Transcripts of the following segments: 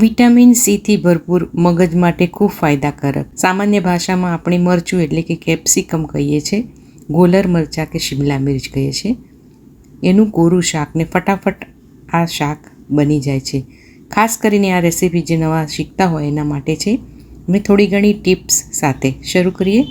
Vitamin સીથી ભરપૂર મગજ માટે ખૂબ ફાયદાકારક. સામાન્ય ભાષામાં આપણે મરચું એટલે કે કેપ્સિકમ કહીએ છીએ, ગોલર મરચાં કે શિમલા મિર્ચ કહીએ છીએ. એનું કોરું શાક ને ફટાફટ આ શાક બની જાય છે. ખાસ કરીને આ રેસીપી જે નવા શીખતા હોય એના માટે છે, મેં થોડી ઘણી ટિપ્સ સાથે શરૂ કરીએ.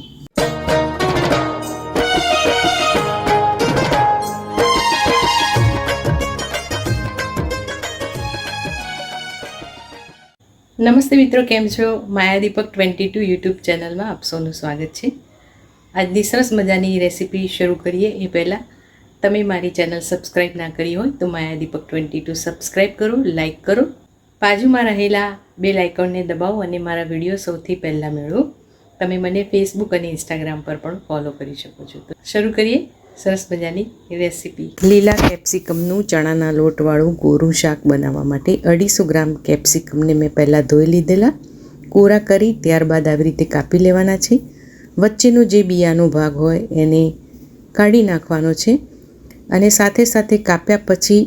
નમસ્તે મિત્રો, કેમ છો? Maya Deepak twenty two YouTube ચેનલમાં આપ સૌનું સ્વાગત છે. આજની સરસ મજાની રેસીપી શરૂ કરીએ એ પહેલાં, તમે મારી ચેનલ સબસ્ક્રાઈબ ના કરી હોય તો Maya Deepak twenty two subscribe કરો, લાઇક કરો. બાજુમાં રહેલા બે લાઇકોનને દબાવો અને મારા વીડિયો સૌથી પહેલાં મેળવો. તમે મને ફેસબુક અને ઇન્સ્ટાગ્રામ પર પણ ફોલો કરી શકો છો. તો શરૂ કરીએ. સરસ મજાની રેસીપી. લીલા કેપ્સિકમનું ચણાના લોટવાળું ગોરું શાક બનાવવા માટે અઢીસો ગ્રામ કેપ્સિકમને મેં પહેલાં ધોઈ લીધેલા. કોરા કરી ત્યારબાદ આવી રીતે કાપી લેવાના છે. વચ્ચેનો જે બિયાનો ભાગ હોય એને કાઢી નાખવાનો છે અને સાથે સાથે કાપ્યા પછી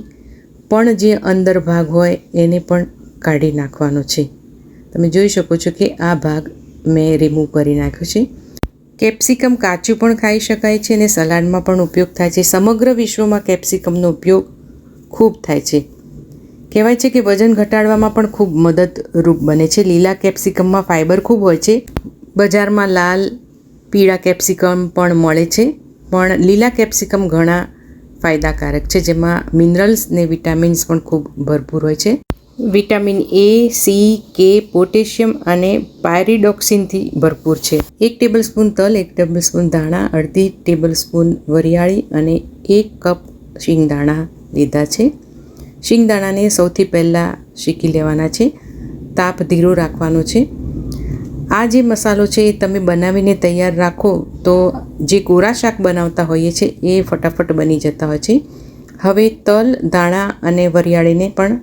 પણ જે અંદર ભાગ હોય એને પણ કાઢી નાખવાનો છે. તમે જોઈ શકો છો કે આ ભાગ મેં રિમૂવ કરી નાખ્યો છે. કેપ્સિકમ કાચું પણ ખાઈ શકાય છે અને સલાડમાં પણ ઉપયોગ થાય છે. સમગ્ર વિશ્વમાં કેપ્સિકમનો ઉપયોગ ખૂબ થાય છે. કહેવાય છે કે વજન ઘટાડવામાં પણ ખૂબ મદદરૂપ બને છે. લીલા કેપ્સિકમમાં ફાઇબર ખૂબ હોય છે. બજારમાં લાલ, પીળા કેપ્સિકમ પણ મળે છે. પણ લીલા કેપ્સિકમ ઘણા ફાયદાકારક છે, જેમાં મિનરલ્સ ને વિટામિન્સ પણ ખૂબ ભરપૂર હોય છે. Vitamin A, C, K, potassium અને પાયરીડોક્સિનથી ભરપૂર છે. એક ટેબલ સ્પૂન તલ, એક ટેબલ સ્પૂન ધાણા, અડધી ટેબલ સ્પૂન વરિયાળી અને એક કપ શિંગદાણા લીધા છે. શિંગદાણાને સૌથી પહેલાં શીકી લેવાના છે. તાપ ધીરો રાખવાનો છે. આ જે મસાલો છે એ તમે બનાવીને તૈયાર રાખો તો જે કોરા શાક બનાવતા હોઈએ છીએ એ ફટાફટ બની જતા હોય છે. હવે તલ, ધાણા અને વરિયાળીને પણ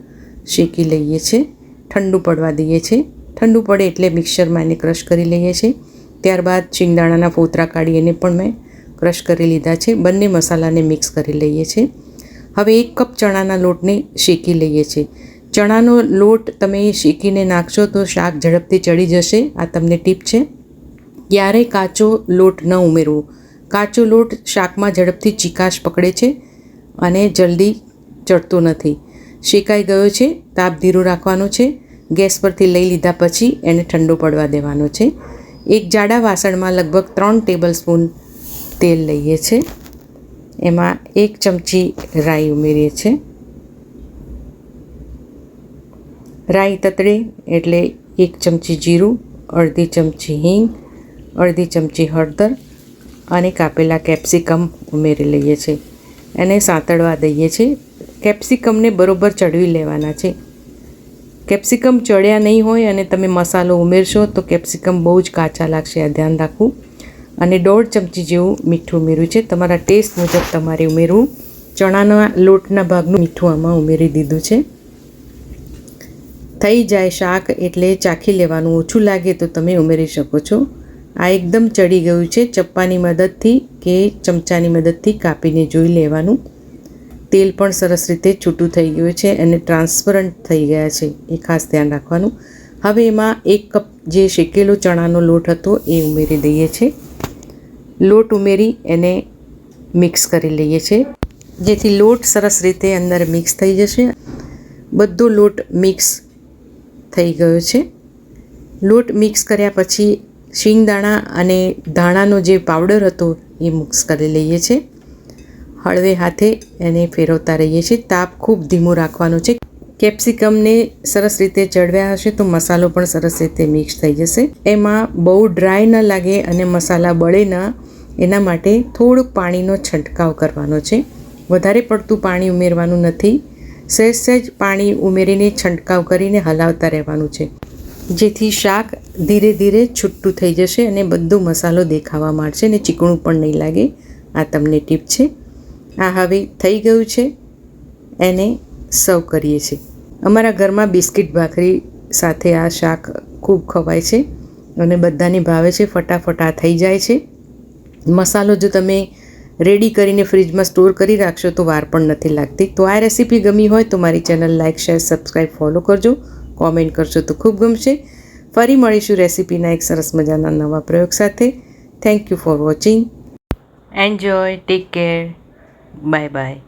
શેકી લઈએ છીએ ઠંડુ પડવા દઈએ છીએ ઠંડુ પડે એટલે મિક્સરમાં એને ક્રશ કરી લઈએ છીએ ત્યારબાદ શિંગદાણાના ફોતરા કાઢી એને પણ મેં ક્રશ કરી લીધા છે. બંને મસાલાને મિક્સ કરી લઈએ છીએ હવે એક કપ ચણાના લોટને શેકી લઈએ છીએ ચણાનો લોટ તમે શેકીને નાખશો તો શાક ઝડપથી ચડી જશે. આ તમને ટીપ છે. ક્યારેય કાચો લોટ ન ઉમેરવો. કાચો લોટ શાકમાં ઝડપથી ચીકાશ પકડે છે અને જલ્દી ચડતો નથી. શેકાઈ ગયો છે, તાપ ધીરો રાખવાનો છે, ગેસ પરથી લઈ લીધા પછી એને ઠંડુ પડવા દેવાનો છે. એક જાડા વાસણમાં લગભગ ત્રણ ટેબલ સ્પૂન તેલ લઈએ છીએ એમાં એક ચમચી રાઈ ઉમેરીએ છીએ રાઈ તતડે એટલે એક ચમચી જીરું, અડધી ચમચી હિંગ, અડધી ચમચી હળદર અને કાપેલા કેપ્સિકમ ઉમેરી લઈએ છીએ એને સાંતળવા દઈએ છીએ કેપ્સિકમને બરોબર ચડવી લેવાના છે. કેપ્સિકમ ચડ્યા નહીં હોય અને તમે મસાલો ઉમેરશો તો કેપ્સિકમ બહુ જ કાચા લાગશે, આ ધ્યાન રાખવું. અને દોઢ ચમચી જેવું મીઠું ઉમેર્યું છે. તમારા ટેસ્ટ મુજબ તમારે ઉમેરવું. ચણાના લોટના ભાગનું મીઠું આમાં ઉમેરી દીધું છે. થઈ જાય શાક એટલે ચાખી લેવાનું ઓછું લાગે તો તમે ઉમેરી શકો છો. આ એકદમ ચડી ગયું છે. ચપ્પાની મદદથી કે ચમચાની મદદથી કાપીને જોઈ લેવાનું. તેલ પણ સરસ રીતે છૂટું થઈ ગયું છે અને ટ્રાન્સપરન્ટ થઈ ગયા છે, એ ખાસ ધ્યાન રાખવાનું. હવે એમાં એક કપ જે શેકેલો ચણાનો લોટ હતો, એ ઉમેરી દઈએ છીએ લોટ ઉમેરી એને મિક્સ કરી લઈએ છીએ જેથી લોટ સરસ રીતે અંદર મિક્સ થઈ જશે. બધો લોટ મિક્સ થઈ ગયો છે. લોટ મિક્સ કર્યા પછી શિંગદાણા અને ધાણાનો જે પાવડર હતો, એ મિક્સ કરી લઈએ છીએ હળવે હાથે એને ફેરવતા રહીએ છીએ. તાપ ખૂબ ધીમો રાખવાનો છે. કેપ્સિકમને સરસ રીતે ચડવ્યા હશે તો મસાલો પણ સરસ રીતે મિક્સ થઈ જશે. એમાં બહુ ડ્રાય ન લાગે અને મસાલા બળે ન, એના માટે થોડુંક પાણીનો છંટકાવ કરવાનો છે. વધારે પડતું પાણી ઉમેરવાનું નથી. સહેજ સહેજ પાણી ઉમેરીને છંટકાવ કરીને હલાવતા રહેવાનું છે. જેથી શાક ધીરે ધીરે છૂટું થઈ જશે અને બધો મસાલો દેખાવા માંડશે અને ચીકણું પણ નહીં લાગે. આ તમને ટીપ છે. આ હવે થઈ ગયું છે. એને સર્વ કરીએ છીએ. અમારા ઘરમાં બિસ્કિટ ભાખરી સાથે આ શાક ખૂબ ખવાય છે અને બધાને ભાવે છે, ફટાફટ આ થઈ જાય છે. મસાલો જો તમે રેડી કરીને ફ્રીજમાં સ્ટોર કરી રાખશો તો વાર પણ નથી લાગતી. તો આ રેસીપી ગમી હોય તો મારી channel like share subscribe follow કરજો. કોમેન્ટ કરશો તો ખૂબ ગમશે. ફરી મળીશું રેસીપીના એક સરસ મજાના નવા પ્રયોગ સાથે. Thank you for watching enjoy take care Bye bye.